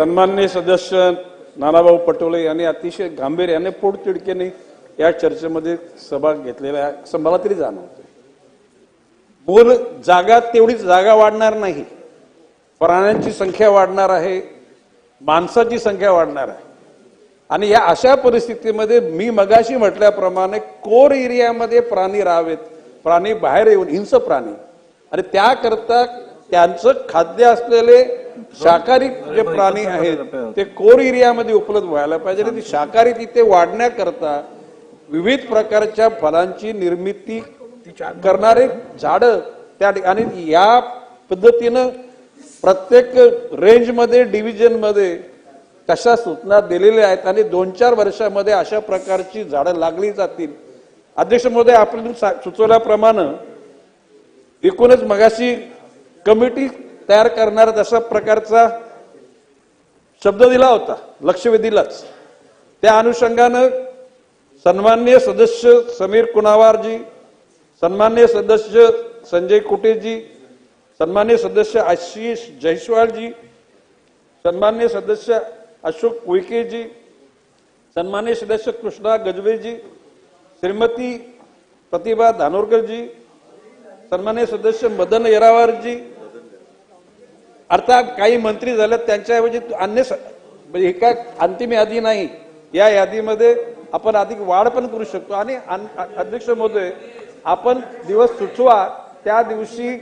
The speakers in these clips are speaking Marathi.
सन्माननीय सदस्य नानाभाऊ पटोले यांनी अतिशय गांभीर्याने पोटतिडकेने या चर्चेमध्ये सहभाग घेतलेला आहे. असं मला तरी जाणवतोय. बोल जागा तेवढीच जागा वाढणार नाही. प्राण्यांची संख्या वाढणार आहे. माणसाची संख्या वाढणार आहे. आणि या अशा परिस्थितीमध्ये मी मगाशी म्हटल्याप्रमाणे कोर एरियामध्ये प्राणी राहावेत. प्राणी बाहेर येऊन हिंस प्राणी. आणि त्याकरता त्यांचं खाद्य असलेले शाकाहारी जे प्राणी आहेत ते कोर एरियामध्ये उपलब्ध व्हायला पाहिजे आणि ती शाकाहारी तिथे वाढण्याकरता विविध प्रकारच्या फळांची निर्मिती करणारे झाडं त्या ठिकाणी आणि या पद्धतीनं प्रत्येक रेंजमध्ये डिव्हिजनमध्ये तशा सूचना दिलेल्या आहेत आणि दोन चार वर्षामध्ये अशा प्रकारची झाडं लागली जातील. अध्यक्ष महोदय आपण सुचवल्याप्रमाणे एकूणच मगाशी कमिटी तयार करणारा तशा प्रकारचा शब्द दिला होता लक्षवेधीलाच त्या अनुषंगानं सन्माननीय सदस्य समीर कुणावारजी सन्मान्य सदस्य संजय कुटेजी सन्मान्य सदस्य आशिष जयस्वालजी सन्माननीय सदस्य अशोक उईकेजी सन्मान्य सदस्य कृष्णा गजबेजी श्रीमती प्रतिभा धानोरकरजी सन्मान्य सदस्य मदन येरावारजी अर्थात काही मंत्री झाले त्यांच्याऐवजी अन्य म्हणजे हे काय अंतिम यादी नाही. या यादीमध्ये आपण अधिक वाढ पण करू शकतो. आणि अन- अध्यक्ष महोदय आपण दिवस सुचवा त्या दिवशी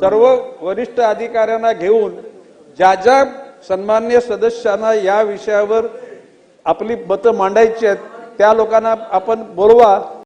सर्व वरिष्ठ अधिकाऱ्यांना घेऊन ज्या ज्या सन्मान्य सदस्यांना या विषयावर आपली मतं मांडायची आहेत त्या लोकांना आपण बोलवा.